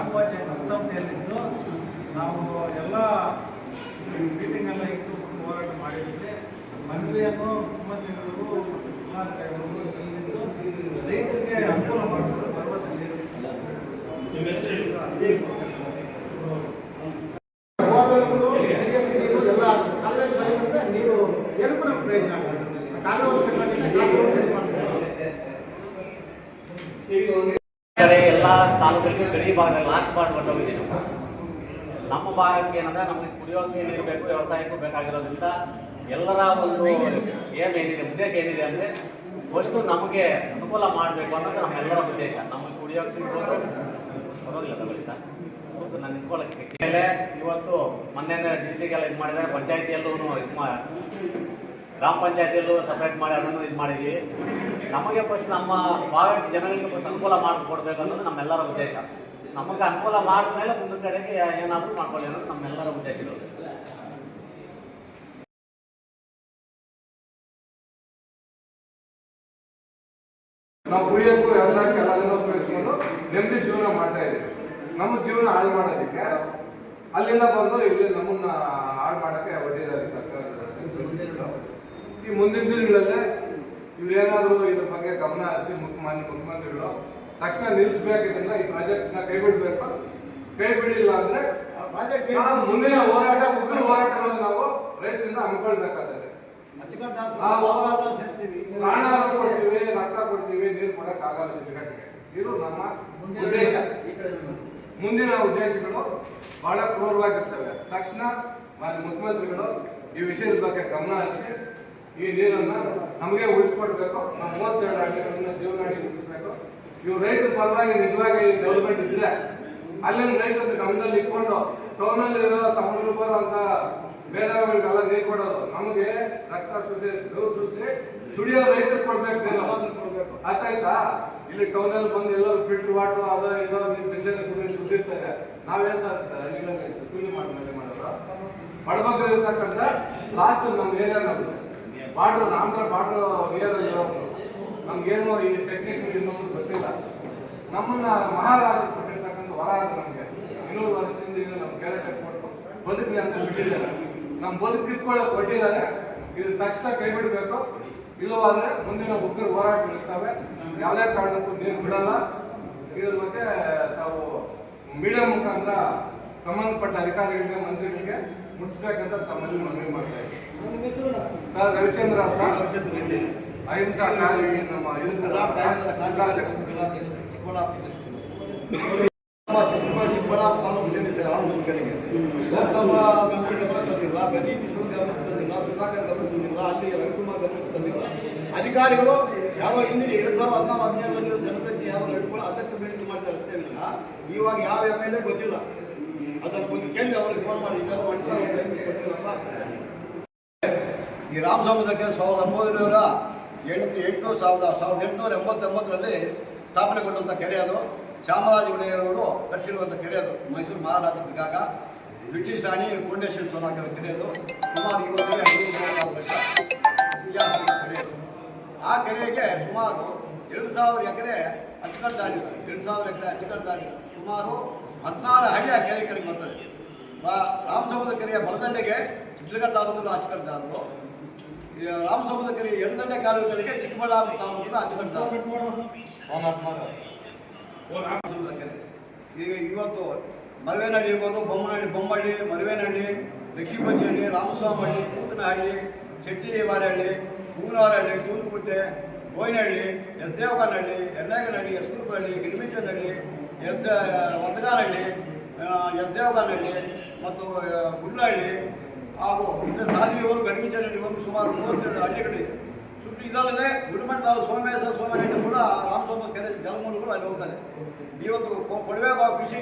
ಸಂಸ್ಥೆಯಲ್ಲಿದ್ದು ನಾವು ಎಲ್ಲ ಮೀಟಿಂಗ್ ಎಲ್ಲ ಇಟ್ಟು ಹೋರಾಟ ಮಾಡಿದ್ದೆ ಮನವಿಯನ್ನು ಮುಖ್ಯಮಂತ್ರಿಗಳು ಜಿಲ್ಲಾಧಿಕಾರಿಗಳು ಸಲ್ಲಿಸಿದ್ದು ರೈತರಿಗೆ ಅನುಕೂಲ ಮಾಡಿಕೊಡೋ ಭರವಸೆ ನೀಡಿದ್ದಾರೆ ನಿಮ್ಮ ಹೆಸರು ಬೋರ್ವೆಲ್ಗಳು, ಕುಡಿಯೋಕೆ ನೀರು ಎಲ್ಲ ಕಾಲುವೆ ಸರಿ ಬಂದ್ರೆ ನೀರು ಏನಕ್ಕೂ ನಮ್ಗೆ ಪ್ರಯೋಜನ ಆಗಲ್ಲ. ಕಾಲುವೆ ಕಟ್ಟೋದ್ರಿಂದ ಕಾಲುವೆ ready ಮಾಡ್ತಾರೆ. ಕಡೆ ಎಲ್ಲ ತಾಲೂಕಲ್ಲಿ ಗಡಿ ಭಾಗದಲ್ಲಿ ಲಾಂಚ್ ಮಾಡಿ ಹೊರಟೋಗಿದ್ದೀವಿ ನಾವು ನಮ್ಮ ಭಾಗಕ್ಕೆ ಏನಂದ್ರೆ ನಮಗೆ ಕುಡಿಯೋಕೆ ನೀರು ಬೇಕು ವ್ಯವಸಾಯಕ್ಕೂ ಬೇಕಾಗಿರೋದ್ರಿಂದ ಎಲ್ಲರ ಒಂದು ಏಮ್ ಏನಿದೆ, ಉದ್ದೇಶ ಏನಿದೆ ಅಂದರೆ ಫಸ್ಟು ನಮಗೆ ಅನುಕೂಲ ಮಾಡಬೇಕು ಅನ್ನೋದು ನಮ್ಮೆಲ್ಲರ ಉದ್ದೇಶ. ನಮಗೆ ಕುಡಿಯೋಕೆ ಪರವಾಗಿಲ್ಲ ತಗೊಳ್ಳಿತಾ ನಾನು ನಿಂತ್ಕೊಳ್ಳೋಕ್ಕೆ ಮೇಲೆ ಇವತ್ತು ಮೊನ್ನೆ ಡಿ ಸಿಗೆಲ್ಲ ಇದು ಮಾಡಿದ್ರೆ ಪಂಚಾಯತಿಯಲ್ಲೂ ಇದು ಮಾ ಗ್ರಾಮ ಪಂಚಾಯತಿಯಲ್ಲೂ ಸಪ್ರೇಟ್ ಮಾಡಿ ಅದನ್ನು ಇದು ಮಾಡಿದ್ದೀವಿ ನಮಗೆ ಫಸ್ಟ್ ನಮ್ಮ ಭಾಗಕ್ಕೆ ಜನಗಳಿಗೆ ಫಸ್ಟ್ ಅನುಕೂಲ ಮಾಡಿಕೊಡ್ಬೇಕು ಅನ್ನೋದು ನಮ್ಮೆಲ್ಲರ ಉದ್ದೇಶ. ನಮಗೆ ಅನುಕೂಲ ಮಾಡಿದ್ಮೇಲೆ ಮುಂದಿನ ಕಡೆಗೆ ಏನಾದರೂ ಮಾಡ್ಕೊಳ್ಳಿ ಅನ್ನೋದು ನಮ್ಮೆಲ್ಲರ ಉದ್ದೇಶ ಇರೋದು. ನಾವು ಕುಡಿಯೋಕ್ಕೂ ವ್ಯವಸಾಯಕ್ಕೆ ಎಲ್ಲದನ್ನೂ ಉಪಯೋಗಿಸ್ಕೊಂಡು ನೆಮ್ಮದಿ ಜೀವನ ಮಾಡ್ತಾ ಇದ್ದೀವಿ. ನಮ್ಮ ಜೀವನ ಹಾಳು ಮಾಡೋದಕ್ಕೆ ಅಲ್ಲಿಂದ ಬಂದು ಇಲ್ಲಿ ನಮ್ಮನ್ನ ಹಾಳು ಮಾಡೋಕ್ಕೆ ಒಡ್ಡಿದ್ದಾರೆ ಸರ್ಕಾರ ಈ ಮುಂದಿನ ದಿನಗಳಲ್ಲಿ ಇವೇನಾದರೂ ಇದ್ರ ಬಗ್ಗೆ ಗಮನ ಹರಿಸಿ ಮುಖ್ಯಮಂತ್ರಿ ಮುಖ್ಯಮಂತ್ರಿಗಳು ತಕ್ಷಣ ನಿಲ್ಲಿಸ್ಬೇಕು ಇದನ್ನ ಈ ಪ್ರಾಜೆಕ್ಟ್ನ ಕೈ ಬಿಡಬೇಕು ಕೈ ಬಿಡಿಲ್ಲ ಅಂದ್ರೆ ಮುಂದಿನ ಹೋರಾಟ ಉಗ್ರ ಹೋರಾಟಗಳನ್ನು ನಾವು ರೈತರಿಂದ ಹಮ್ಮಿಕೊಳ್ಬೇಕಾದ್ರೆ. ಪ್ರಾಣ ಕೊಡ್ತೀವಿ ರಕ್ತ ಕೊಡ್ತೀವಿ ನೀರು ಕೊಡಕ್ ಆಗಲ್ಲ ಸಿಗಟ್ಟಿಗೆ ಇದು ನಮ್ಮ ಉದ್ದೇಶ. ಮುಂದಿನ ಉದ್ದೇಶಗಳು ಬಹಳ ಕ್ರೂರವಾಗಿರ್ತವೆ. ತಕ್ಷಣ ಮಾನ್ಯ ಮುಖ್ಯಮಂತ್ರಿಗಳು ಈ ವಿಷಯದ ಬಗ್ಗೆ ಗಮನ ಹರಿಸಿ ಈ ನೀರನ್ನ ನಮಗೆ ಉಳಿಸ್ಕೊಡ್ಬೇಕು. ನಮ್ಮ ಮೂವತ್ತೆರಡು ಹಳ್ಳಿಗಳನ್ನ ಜೀವನಾಡಿ ಉಳಿಸ್ಬೇಕು. ಇವು ರೈತರ ಪರವಾಗಿ ನಿಜವಾಗಿ ಡೆವಲಪ್ಮೆಂಟ್ ಇದ್ರೆ, ಅಲ್ಲಿನ ರೈತರು ಗಮನದಲ್ಲಿ ಇಟ್ಕೊಂಡು ಟೌನಲ್ಲಿ ಇರೋ ಸಮುದ್ರ ಬರುವಂತ ಬೇರೆಯವರಿಗೆಲ್ಲ ನೀರು ಕೊಡೋದು, ನಮಗೆ ರಕ್ತ ಸೂಸಿ ಬೆವರು ಸೂಸಿ ದುಡಿಯೋ ರೈತರು ಕೊಡ್ಬೇಕು ನೀರು. ಅರ್ಥ ಆಯ್ತಾ? ಇಲ್ಲಿ ಟೌನಲ್ಲಿ ಬಂದು ಎಲ್ಲೋ ಫಿಲ್ಟರ್ ವಾಟರ್ ಅದೋ ಇದೋ ನೀವು ಬಿಸಿಲು ಸುಟ್ಟಿರ್ತಾರೆ ನಾವೇ ನಾವೇನ್ ಸರ್ ಹಳ್ಳಿಗಳಲ್ಲಿ ಕೂಲಿ ಮಾಡಿ ಮಾಡೋದು. ಬಡಬಗ್ಗರು ಇರ್ತಕ್ಕಂಥ ಲಾಸ್ಟ್ ನಮ್ಮ ಏರಿಯಾ ನಮ್ದು. ಬಾರ್ಡ್ರ್ ಆಂಧ್ರ ಬಾರ್ಡರ್ ನಿಯರ್ ಇರೋದು ನಮ್ಗೇನು ಈ ಟೆಕ್ನಿಕ್ ಇನ್ನೊಂದು ಗೊತ್ತಿಲ್ಲ. ನಮ್ಮನ್ನ ಮಹಾರಾಜ ಕೊಟ್ಟಿರ್ತಕ್ಕಂಥ ವರ ನಮಗೆ. ಇನ್ನೂರು ವರ್ಷದಿಂದ ಇದು ನಮ್ಮ ಕೆರೆ ಕೊಟ್ಟು ಬದುಕಿ ಅಂತ ಬಿಟ್ಟಿದ್ದಾರೆ. ನಮ್ಮ ಬದುಕು ಕಿತ್ಕೊಳ್ಳೋಕೆ ಕೊಟ್ಟಿದ್ದಾರೆ. ಇದು ತಕ್ಷಣ ಕೈ ಬಿಡಬೇಕು ಇಲ್ಲವಾದ್ರೆ ಮುಂದಿನ ಉಗ್ರ ಇರ್ತವೆ ಯಾವುದೇ ಕಾರಣಕ್ಕೂ ನೀರು ಬಿಡಲ್ಲ. ಇದ್ರ ಬಗ್ಗೆ ತಾವು ಮೀಡಿಯಾ ಮುಖಾಂತರ ಸಂಬಂಧಪಟ್ಟ ಅಧಿಕಾರಿಗಳಿಗೆ, ಮಂತ್ರಿಗಳಿಗೆ ಮುಟ್ಟಿಸ್ಬೇಕಂತ ತಮ್ಮಲ್ಲಿ ಮನವಿ ಮಾಡ್ತಾ ಇದ್ದೀನಿ ಸರ್ ರವಿಚಂದ್ರ ಅಂತ. ಅಹಿಂಸಾ ಕಾರ್ಯ ನಮ್ಮ ಚಿಕ್ಕಬಳ್ಳಾಪುರ ನಮ್ಮ ತಾಲೂಕು ಲೋಕಸಭಾ ಮೆಂಬರ್ಗೆ ಗದಿ ಕಿಶೋರ್ ಸುಧಾಕರ್ ಅಲ್ಲಿ ರವಿಕುಮಾರ್ ಅಧಿಕಾರಿಗಳು ಯಾರೋ ಹಿಂದಿನ ಎರಡು ಸಾವಿರದ ಹದಿನಾರು ಹದಿನೇಳರಲ್ಲಿ ಜನಪ್ರತಿ ಯಾರೋ ನಡ್ಕೊಂಡು ಅದಕ್ಕೆ ಬೇಡಿಕೆ ಮಾಡ್ತಾರೆ ಅಷ್ಟೇ ಇಲ್ಲ. ಇವಾಗ ಯಾವ ಎಂ ಎಲ್ ಎ ಗೊತ್ತಿಲ್ಲ. ಅದಕ್ಕೆ ಕೇಳಿ ಅವ್ರಿಗೆ ಫೋನ್ ಮಾಡಿ. ಇದೆಲ್ಲ ಮಾಡ್ತಾರೆ ಅವ್ರು ದಯವಿಟ್ಟು ಕೊಟ್ಟಿಲ್ಲ ಅಂತ ಆಗ್ತದೆ. ಈ ರಾಮ ಸಾವಿರದ ಒಂಬೈನೂರ ಎಂಟು ಎಂಟು ಸಾವಿರದ ಸಾವಿರದ ಎಂಟುನೂರ ಎಂಬತ್ತೊಂಬತ್ತರಲ್ಲಿ ಸ್ಥಾಪನೆಗೊಂಡಂಥ ಕೆರೆ ಅದು. ಚಾಮರಾಜ ಒಡೆಯರವರು ಕಟ್ಟಿಸಿರುವಂಥ ಕೆರೆ ಅದು. ಮೈಸೂರು ಮಹಾರಾಜಾಗ ಬ್ರಿಟಿಷ್ ರಾಣಿ ಫೌಂಡೇಶನ್ ಸೋನಾಕರ ಕೆರೆ ಅದು. ಸುಮಾರು ಇವತ್ತಿಗೆ ಕೆರೆ ಆ ಕೆರೆಗೆ ಸುಮಾರು ಎರಡು ಸಾವಿರ ಎಕರೆ ಅಚ್ಚುಕಟ್ಟಾಗಿದೆ ಎರಡು ಸಾವಿರ ಎಕರೆ ಅಚ್ಚುಕಟ್ಟಾಗಿದೆ ಸುಮಾರು ಹದಿನಾರು ಹಳ್ಳಿ ಆ ಕೆರೆ ಕಡೆಗೆ ಬರ್ತದೆ. ರಾಮಸಮುದ್ರ ಕೆರೆಯ ಬಲದಂಡೆಗೆ ಚಿತ್ರದುರ್ಗ ತಾಲೂಕಿನ ಅಚ್ಚುಕಟ್ಟಾದರು ಈ ರಾಮಸಮುದ್ರ ಕೆರೆ ಎಡದಂಡೆ ಕಾಲುವೆಗಳಿಗೆ ಚಿಕ್ಕಬಳ್ಳಾಪುರ ತಾಲೂಕಿನ ಅಚ್ಚುಕಟ್ಟಾದರು ಈಗ ಇವತ್ತು ಮರವೇನಹಳ್ಳಿ ಇರ್ಬೋದು Bommanahalli Bommahalli Maravenahalli Lakshmipatihalli Ramaswamahalli Koothanahalli Shettivarahalli Hoonavarahalli Toonkutte Boyinahalli S Devaganahalli Ernaganahalli S Girimichanahalli S Vasaganahalli S Devaganahalli ಮತ್ತು ಆ, ಗುಡ್ಲಹಳ್ಳಿ ಹಾಗೂ ಗಡಿಮಿಚನಹಳ್ಳಿ ಬಂದು ಸುಮಾರು ಮೂವತ್ತೆರಡು ಹಳ್ಳಿಗಳಿವೆ ಸುಟ್ಟು ಇದಲ್ಲದೆ ಗುರುಮಠ ಸೋಮೇಶ್ವರ ಸೋಮನಹಳ್ಳಿ ಕೂಡ ರಾಮಸ್ವಾಮಿ ಕೆರೆ ಜಲಮೂಲಗಳು ಅಲ್ಲಿ ಹೋಗ್ತಾರೆ ಇವತ್ತು ಕೊಳವೆ ಬಾ ಕೃಷಿ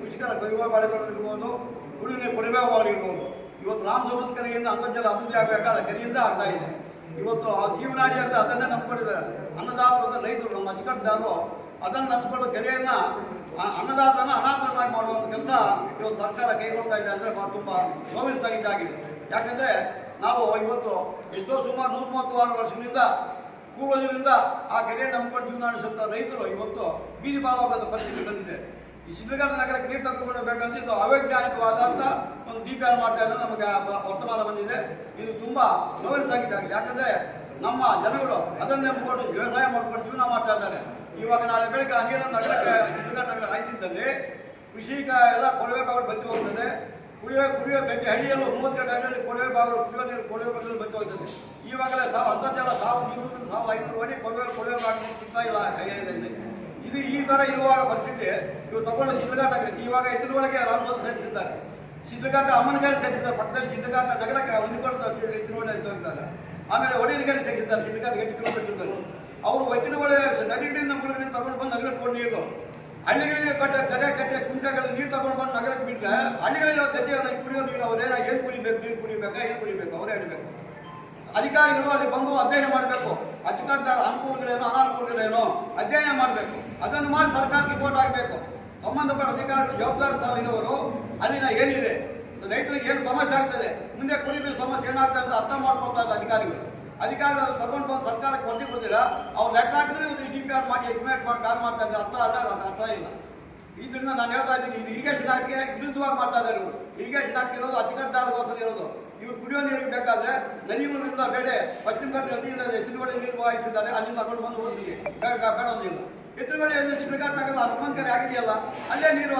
ಕೃಷಿಕರ ಕೊಯ್ಯುವ ಬಾಳೆಗಳು ಇರ್ಬೋದು, ಕುಡಿಯುವ ನೀರು ಕೊಡವೆ ಬಾಳು ಇರ್ಬೋದು. ಇವತ್ತು ರಾಮಸಮುದ್ರ ಕೆರೆಯಿಂದ ಅಂತರ್ಜಲ ಅಭಿವೃದ್ಧಿ ಆಗಬೇಕಾದ ಕೆರೆಯಿಂದ ಆಗ್ತಾ ಇದೆ. ಇವತ್ತು ಆ ಜೀವನಾಡಿ ಅಂತ ಅದನ್ನೇ ನಂಬಿಕೊಂಡಿದ್ದಾರೆ. ಅನ್ನದಾತರು ರೈತರು ನಮ್ಮ ಅಚ್ಚುಕಟ್ಟುದಾರರು ಅದನ್ನು ನಂಬಿಕೊಂಡು ಕೆರೆಯನ್ನ ಆ ಅನ್ನದಾತರನ್ನ ಅನಾಥರನ್ನಾಗಿ ಮಾಡುವಂಥ ಕೆಲಸ ಇವತ್ತು ಸರ್ಕಾರ ಕೈಗೊಳ್ತಾ ಇದೆ ಅಂದರೆ ತುಂಬ ನೋವಿನ ಯಾಕಂದ್ರೆ ನಾವು ಇವತ್ತು ಎಷ್ಟೋ ಸುಮಾರು ನೂರ ಆರು ವರ್ಷಗಳಿಂದ ಪೂರ್ವಜರಿಂದ ಆ ಕೆರೆಯನ್ನು ನಂಬಿಕೊಂಡು ಜೀವನ ನಡೆಸುತ್ತ ರೈತರು ಇವತ್ತು ಬೀದಿ ಬಾಲವಾದ ಪರಿಸ್ಥಿತಿ ಬಂದಿದೆ. ಈ ಸಿದ್ಧಗಂಗಾ ನಗರಕ್ಕೆ ನೀರು ತಗೊಂಡ್ಬೇಕಂತ ಇದು ಅವೈಜ್ಞಾನಿಕವಾದಂಥ ಒಂದು ಡಿ ಪಿ ಆರ್ ಮಾಡ್ತಾ ಇರೋದು ನಮಗೆ ವರ್ತಮಾನ ಬಂದಿದೆ. ಇದು ತುಂಬ ನೋವಿನ ಆಗಿದೆ ಯಾಕಂದ್ರೆ ನಮ್ಮ ಜನಗಳು ಅದನ್ನ ನಂಬಿಕೊಂಡು ವ್ಯವಸಾಯ ಮಾಡ್ಕೊಂಡು ಜೀವನ ಮಾಡ್ತಾ ಇದ್ದಾರೆ. ಇವಾಗ ನಾಳೆ ಬೆಳಗ್ಗೆ ನೀರನ್ನು ನಗರಕ್ಕೆ ಶಿಡ್ಲಘಟ್ಟ ನಗರ ಹಾಯಿಸಿದ್ದಲ್ಲಿ ಕೃಷಿಕ ಎಲ್ಲ ಕೊಳವೆ ಬಾಗಿಲು ಬಚ್ಚಿ ಹೋಗ್ತದೆ. ಕುಡಿಯೋ ಕುಡಿಯೋ ಬೆಂಕಿ ಹಳ್ಳಿಯಲ್ಲೂ ಮೂವತ್ತೆರಡು ಹಳ್ಳಿಯಲ್ಲಿ ಕೊಳವೆ ಬಾಗಿಲು ಕುಡಿಯೋ ನೀರು, ಕೊಳವೆ ಬಾಗಿಲು ಬಚ್ಚಿ ಹೋಗ್ತದೆ. ಈವಾಗಲೇ ಸಾವು ಅಂತರ್ಜಾಲ ಸಾವು ಇನ್ನೂರು ಸಾವಿರದ ಐನೂರು ಅಡಿ ಕೊಳವೆ ಕೊಳವೆ ಬಾಗಿಲು ಸಿಗ್ತಾ ಇಲ್ಲ ಹಳ್ಳಿಯಲ್ಲಿ ಇದು ಈ ಥರ ಇರುವಾಗ ಪರಿಸ್ಥಿತಿ. ಇವರು ತಗೊಂಡು ಶಿಡ್ಲಘಾಟ ನಗರ ಇವಾಗ ಎತ್ತಿನೊಳಗೆ ರಾಮಚಂದ್ರ ಸೇರಿಸಿದ್ದಾರೆ. ಸಿದ್ಧಗಾಟ ಅಮ್ಮನಗಾರಿ ಸೇರಿಸಿದ್ದಾರೆ. ಪಕ್ಕದಲ್ಲಿ ಸಿದ್ಧಗಾಟ ನಗರಕ್ಕೆ ಹೊಂದಿಕೊಂಡು ಎತ್ತಿನೊಳಗೆ ಹೋಗ್ತಾರೆ. ಆಮೇಲೆ ಒಡೆಯನಗಾರಿ ಸೇರಿಸಿದ್ದಾರೆ. ಸಿದ್ಧಗಾಟ ಎಂಟು ಕಿಲೋಮೀಟರ್ ಅವರು ವಚನಗಳೇ ನದಿಗಳಿಂದ ಮೂಲಗಳಿಂದ ತಗೊಂಡು ಬಂದು ನಗರಕ್ಕೆ ಕೊಟ್ಟು ನೀರು. ಹಳ್ಳಿಗಳಿಗೆ ಕಟ್ಟ ಗದೆ ಕಟ್ಟೆ ಕುಂಟೆಗಳು ನೀರು ತಗೊಂಡು ಬಂದು ನಗರಕ್ಕೆ ಬಿಟ್ಟರೆ ಹಳ್ಳಿಗಳಿರೋ ಅದನ್ನು ಕುಡಿಯೋ ನೀರು ಅವರೇನ? ಏನು ಕುಡಿಬೇಕು? ನೀರು ಕುಡಿಬೇಕಾ? ಏನು ಕುಡಿಬೇಕು? ಅವರೇ ಹೇಳಬೇಕು. ಅಧಿಕಾರಿಗಳು ಅಲ್ಲಿ ಬಂದು ಅಧ್ಯಯನ ಮಾಡಬೇಕು. ಅಚ್ಚುಕಟ್ಟ ಅನುಕೂಲಗಳೇನೋ, ಅನಾನುಕೂಲಗಳೇನೋ? ಅಧ್ಯಯನ ಮಾಡಬೇಕು. ಅದನ್ನು ಮಾಡಿ ಸರ್ಕಾರ ರಿಪೋರ್ಟ್ ಆಗಬೇಕು ಸಂಬಂಧಪಟ್ಟ ಅಧಿಕಾರಿಗಳು ಜವಾಬ್ದಾರಿ ಸ್ಥಾನದವರು ಅಲ್ಲಿನ ಏನಿದೆ? ರೈತರಿಗೆ ಏನು ಸಮಸ್ಯೆ ಆಗ್ತದೆ? ಮುಂದೆ ಕುಡಿಬೇಕು ಸಮಸ್ಯೆ ಏನಾಗ್ತದೆ ಅಂತ ಅರ್ಥ ಮಾಡ್ಕೊಳ್ತಾ ಅಧಿಕಾರಿಗಳು. ಅಧಿಕಾರಿಗಳು ತಗೊಂಡು ಬಂದು ಸರ್ಕಾರಕ್ಕೆ ಕೊಟ್ಟಿ ಕೊಡ್ತೀರಾ ಅವ್ರು ಲೆಕ್ಕ ಹಾಕಿದ್ರೆ ಇವ್ರು ಡಿ ಪಿ ಆರ್ ಮಾಡಿ ಎಕ್ಸ್ಮೇಟ್ ಮಾಡಿ ಕಾಲ್ ಮಾಡ್ತಾ ಇದ್ದಾರೆ ಅರ್ಥ ಅಲ್ಲ ಅದು ಅರ್ಥ ಇಲ್ಲ. ಇದರಿಂದ ನಾನು ಹೇಳ್ತಾ ಇದ್ದೀನಿ, ಇದು ಇರಿಗೇಷನ್ ಹಾಕಿ ವಿರುದ್ಧವಾಗಿ ಮಾಡ್ತಾ ಇದ್ದಾರೆ ಇವರು. ಇರಿಗೇಷನ್ ಹಾಕಿರೋದು ಅಚ್ಚುಕಟ್ಟಾದಗೋಸ್ಕರ ಇರೋದು. ಇವ್ರು ಕುಡಿಯೋ ನೀರಿಗೆ ಬೇಕಾದ್ರೆ ನದಿಗಳಿಂದ ಬೇರೆ ಪಶ್ಚಿಮ ಘಟ್ಟ ನದಿಯಿಂದ ಎತ್ತಿನಗಡೆ ನೀರು ವಾಯಿಸಿದ್ದಾರೆ, ಅಲ್ಲಿಂದ ತಗೊಂಡು ಬಂದು ಹೋಗಿ ಬೇಡ ಬೇಡ ಶ್ರೀಘಾಟ್ ನಗರ ಹನುಮಂತರೆ ಆಗಿದೆಯಲ್ಲ, ಅಲ್ಲೇ ನೀರು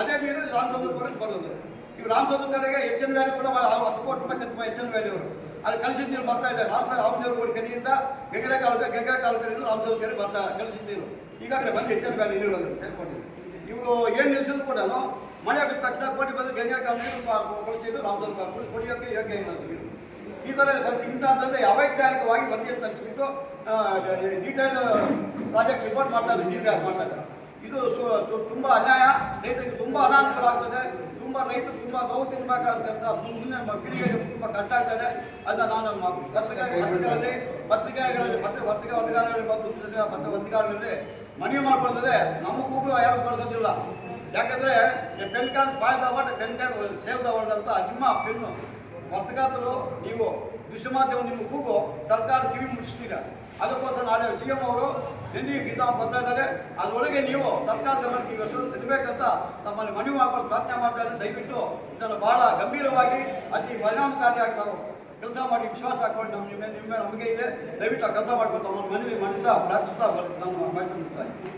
ಅದೇ ನೀರು ರಾಮಚಂದ್ರಪುರಕ್ಕೆ ಬರೋದು. ಇವು ಎಚ್ ಎನ್ ವ್ಯಾಲ್ಯೂ ಕೂಡ ಹತ್ತು ಕೋಟಿ ರೂಪಾಯಿ ವ್ಯಾಲ್ಯೂ ಮಾಡಿ ಹೆಚ್ಚಿನ ವ್ಯಾಲಿ ಅವರು. ಅದು ಕಲಿಸಿದ ನೀರು ಬರ್ತಾ ಇದೆ ರಾಮ ರಾಮದೇವ್ರ ಕೆರೆಯಿಂದ ಗಂಗರೆ ಕಾಲುವೆ ಗಂಗರೆ ಕಾಲುವೆಯಿಂದ ರಾಮದೇವ್ರ ಕೆರೆ ಬರ್ತಾ ಕಲಿಸಿದ ನೀರು ಈಗಾಗಲೇ ಬಂದು ಹೆಚ್ಚಿನ ವ್ಯಾಲಿ ನೀರು ಸೇರ್ಕೊಂಡಿದೆ. ಇವರು ಏನು ನಿಲ್ಸಿದ್ರು ಕೂಡ ಮಳೆ ಬಿದ್ದ ತಕ್ಷಣ ಕೋಟಿ ಬಂದು ಗಂಗಾ ಕಾಲುವೆ. ಕೊಡ್ತಿದ್ರು ರಾಮದೇವ್ರ ಕುಡಿಯೋಕ್ಕೆ ಯೋಗ್ಯ ಇಲ್ಲ ನೀರು ಈ ಥರ ಇಂಥ ಇಂಥದ್ರಲ್ಲಿ ಅವೈಜ್ಞಾನಿಕವಾಗಿ ವರದಿಯನ್ನು ತರಿಸಿಬಿಟ್ಟು ಡೀಟೇಲ್ ಪ್ರಾಜೆಕ್ಟ್ ರಿಪೋರ್ಟ್ ಮಾಡ್ತಾ ಇದ್ದಾರೆ ಮಾಡ್ತಾರೆ ಮಾಡ್ತಾ ಇದ್ದಾರೆ. ಇದು ತುಂಬಾ ಅನ್ಯಾಯ. ರೈತರಿಗೆ ತುಂಬ ಅನಾನುಕೂಲ ಆಗ್ತದೆ. ತುಂಬಾ ರೈತರು ತುಂಬಾ ನೋವು ತಿನ್ಬೇಕಾದಂತ ಮುಂದಿನ ಪೀಳಿಗೆಗೆ ತುಂಬಾ ಕಷ್ಟ ಆಗ್ತದೆ. ಅದನ್ನ ನಾನು ಪತ್ರಿಕಾ ಪತ್ರಿಕೆಗಳಲ್ಲಿ ಪತ್ರಿಕೆಗಳಲ್ಲಿ ಪತ್ರ ಪತ್ರಿಕಾ ವರದಿಗಾರರಲ್ಲಿ ಮತ್ತು ಪತ್ರಿಕಾ ಪತ್ರ ವರದಿಗಾರರಲ್ಲಿ ಮನವಿ ಮಾಡ್ಕೊಂಡ್ರೆ ನಮಗೂ ಯಾರು ಕೊಡ್ಸೋದಿಲ್ಲ. ಯಾಕಂದ್ರೆ pen card spoil the word pen card save the ಅಂತ ನಿಮ್ಮ ಪೆನ್ನು. ಪತ್ರಕರ್ತರು ನೀವು ದೃಶ್ಯ ಮಾಧ್ಯಮ ನಿಮ್ಮ ಕೂಗು ಸರ್ಕಾರ ಕಿವಿ ಮುಟ್ಟಿಸ್ತೀರ ಅದಕ್ಕೋಸ್ಕರ ನಾಳೆ ಸಿ ಎಂ ಅವರು ಎಲ್ಲಿ ಗೀತಾ ಬರ್ತಾ ಇದ್ದಾರೆ. ಅದರೊಳಗೆ ನೀವು ಸರ್ಕಾರ ಗಮನಕ್ಕೆ ಈ ವಿಷಯವನ್ನು ತಿನ್ನಬೇಕಂತ ತಮ್ಮಲ್ಲಿ ಮನವಿ ಮಾಡ್ಕೊಂಡು ಪ್ರಾರ್ಥನೆ ಮಾಡ್ತಾ ಇದ್ದಾರೆ. ದಯವಿಟ್ಟು ಇದನ್ನು ಬಹಳ ಗಂಭೀರವಾಗಿ ಅತಿ ಪರಿಣಾಮಕಾರಿಯಾಗಿ ನಾವು ಕೆಲಸ ಮಾಡಿ ವಿಶ್ವಾಸ ಹಾಕೊಂಡು ನಮ್ಮ ನಿಮ್ಮ ನಿಮ್ಮ ನಮಗೆ ಇದೆ. ದಯವಿಟ್ಟು ಕೆಲಸ ಮಾಡ್ಕೊಂಡು ತಮ್ಮ ಮನವಿ ಮಾಡಿಸ್ತಾ ಪ್ರಾರ್ಥಿಸ್ತಾ ನಾನು ಮಾಹಿತಿ